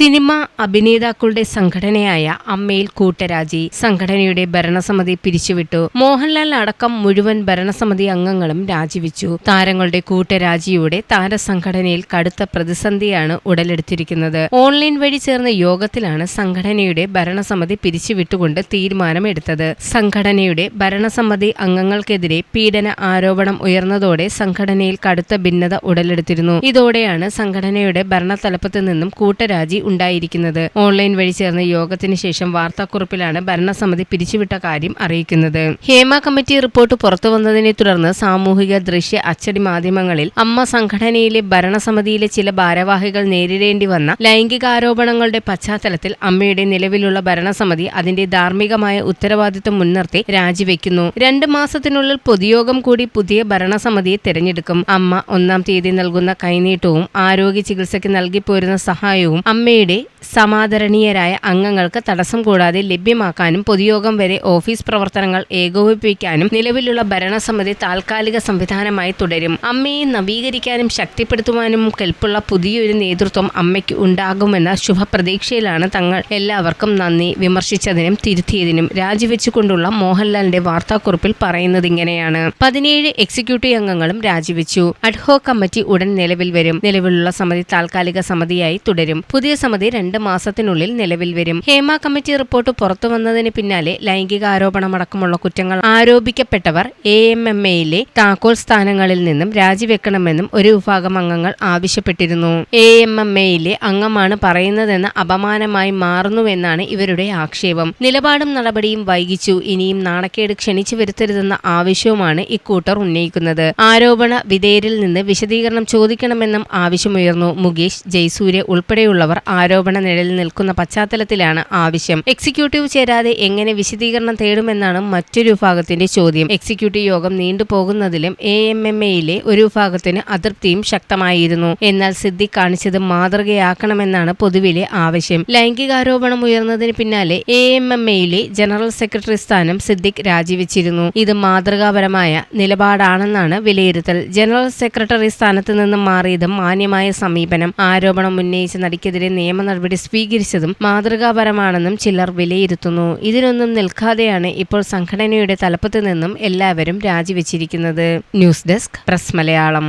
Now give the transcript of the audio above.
Cinema അഭിനേതാക്കളുടെ സംഘടനയായ അമ്മയിൽ കൂട്ടരാജി സംഘടനയുടെ ഭരണസമിതി പിരിച്ചുവിട്ടു. മോഹൻലാൽ അടക്കം മുഴുവൻ ഭരണസമിതി അംഗങ്ങളും രാജിവെച്ചു. താരങ്ങളുടെ കൂട്ടരാജിയുടെ താരസംഘടനയിൽ കടുത്ത പ്രതിസന്ധിയാണ് ഉടലെടുത്തിരിക്കുന്നത്. ഓൺലൈൻ വഴി ചേർന്ന യോഗത്തിലാണ് സംഘടനയുടെ ഭരണസമിതി പിരിച്ചുവിട്ടുകൊണ്ട് തീരുമാനമെടുത്തത്. സംഘടനയുടെ ഭരണസമിതി അംഗങ്ങൾക്കെതിരെ പീഡന ആരോപണം ഉയർന്നതോടെ സംഘടനയിൽ കടുത്ത ഭിന്നത ഉടലെടുത്തിരുന്നു. ഇതോടെയാണ് സംഘടനയുടെ ഭരണതലപ്പത്ത് നിന്നും കൂട്ടരാജി ഉണ്ടായിരിക്കുന്നത്. ഓൺലൈൻ വഴി ചേർന്ന യോഗത്തിന് ശേഷം വാർത്താക്കുറിപ്പിലാണ് ഭരണസമിതി പിരിച്ചുവിട്ട കാര്യം അറിയിക്കുന്നത്. ഹേമ കമ്മിറ്റി റിപ്പോർട്ട് പുറത്തുവന്നതിനെ തുടർന്ന് സാമൂഹിക ദൃശ്യ അച്ചടി മാധ്യമങ്ങളിൽ അമ്മ സംഘടനയിലെ ഭരണസമിതിയിലെ ചില ഭാരവാഹികൾ നേരിടേണ്ടി വന്ന ലൈംഗികാരോപണങ്ങളുടെ പശ്ചാത്തലത്തിൽ അമ്മയുടെ നിലവിലുള്ള ഭരണസമിതി അതിന്റെ ധാർമ്മികമായ ഉത്തരവാദിത്വം മുൻനിർത്തി രാജിവെക്കുന്നു. രണ്ട് മാസത്തിനുള്ളിൽ പൊതുയോഗം കൂടി പുതിയ ഭരണസമിതിയെ തെരഞ്ഞെടുക്കും. അമ്മ ഒന്നാം തീയതി നൽകുന്ന കൈനീട്ടവും ആരോഗ്യ ചികിത്സയ്ക്ക് നൽകിപ്പോരുന്ന സഹായവും അമ്മയുടെ സമാദരണീയരായ അംഗങ്ങൾക്ക് തടസ്സം കൂടാതെ ലഭ്യമാക്കാനും പൊതുയോഗം വരെ ഓഫീസ് പ്രവർത്തനങ്ങൾ ഏകോപിപ്പിക്കാനും നിലവിലുള്ള ഭരണസമിതി താൽക്കാലിക സംവിധാനമായി തുടരും. അമ്മയെ നവീകരിക്കാനും ശക്തിപ്പെടുത്തുവാനും കെൽപ്പുള്ള പുതിയൊരു നേതൃത്വം അമ്മയ്ക്ക് ഉണ്ടാകുമെന്ന ശുഭപ്രതീക്ഷയിലാണ് തങ്ങൾ എല്ലാവർക്കും നന്ദി വിമർശിച്ചതിനും തിരുത്തിയതിനും രാജിവെച്ചുകൊണ്ടുള്ള മോഹൻലാലിന്റെ വാർത്താക്കുറിപ്പിൽ പറയുന്നത് ഇങ്ങനെയാണ്. പതിനേഴ് എക്സിക്യൂട്ടീവ് അംഗങ്ങളും രാജിവെച്ചു. അഡ്ഹോ കമ്മിറ്റി ഉടൻ നിലവിൽ വരും. നിലവിലുള്ള സമിതി താൽക്കാലിക സമിതിയായി തുടരും. പുതിയ സമിതി രണ്ട് മാസത്തിനുള്ളിൽ നിലവിൽ വരും. ഹേമ കമ്മിറ്റി റിപ്പോർട്ട് പുറത്തു വന്നതിന് പിന്നാലെ ലൈംഗിക ആരോപണമടക്കമുള്ള കുറ്റങ്ങൾ ആരോപിക്കപ്പെട്ടവർ എ എം എം എയിലെ താക്കോൽ സ്ഥാനങ്ങളിൽ നിന്നും രാജിവെക്കണമെന്നും ഒരു വിഭാഗം അംഗങ്ങൾ ആവശ്യപ്പെട്ടിരുന്നു. എ എം എം എയിലെ അംഗമാണ് പറയുന്നതെന്ന് അപമാനമായി മാറുന്നുവെന്നാണ് ഇവരുടെ ആക്ഷേപം. നിലപാടും നടപടിയും വൈകിച്ചു. ഇനിയും നാണക്കേട് ക്ഷണിച്ചു വരുത്തരുതെന്ന ആവശ്യവുമാണ് ഇക്കൂട്ടർ ഉന്നയിക്കുന്നത്. ആരോപണ വിധേയരിൽ നിന്ന് വിശദീകരണം ചോദിക്കണമെന്നും ആവശ്യമുയർന്നു. മുകേഷ് ജയ്സൂര്യ ഉൾപ്പെടെയുള്ളവർ ആരോപണ നിഴലിൽ നിൽക്കുന്ന പശ്ചാത്തലത്തിലാണ് ആവശ്യം. എക്സിക്യൂട്ടീവ് ചേരാതെ എങ്ങനെ വിശദീകരണം തേടുമെന്നാണ് മറ്റൊരു വിഭാഗത്തിന്റെ ചോദ്യം. എക്സിക്യൂട്ടീവ് യോഗം നീണ്ടുപോകുന്നതിലും എ എം എം എയിലെ ഒരു വിഭാഗത്തിന് അതൃപ്തിയും ശക്തമായിരുന്നു. എന്നാൽ സിദ്ദിഖ് കാണിച്ചത് മാതൃകയാക്കണമെന്നാണ് പൊതുവിലെ ആവശ്യം. ലൈംഗികാരോപണം ഉയർന്നതിന് പിന്നാലെ എ എം എം എയിലെ ജനറൽ സെക്രട്ടറി സ്ഥാനം സിദ്ദിഖ് രാജിവെച്ചിരുന്നു. ഇത് മാതൃകാപരമായ നിലപാടാണെന്നാണ് വിലയിരുത്തൽ. ജനറൽ സെക്രട്ടറി സ്ഥാനത്ത് നിന്നും മാറിയതും മാന്യമായ സമീപനം. ആരോപണം ഉന്നയിച്ച നടിക്കെതിരെ നിയമ നടപടി സ്വീകരിച്ചതും മാതൃകാപരമാണെന്നും ചിലർ വിലയിരുത്തുന്നു. ഇതിനൊന്നും നിൽക്കാതെയാണ് ഇപ്പോൾ സംഘടനയുടെ തലപ്പത്ത് നിന്നും എല്ലാവരും രാജിവെച്ചിരിക്കുന്നത്. News desk press Malayalam.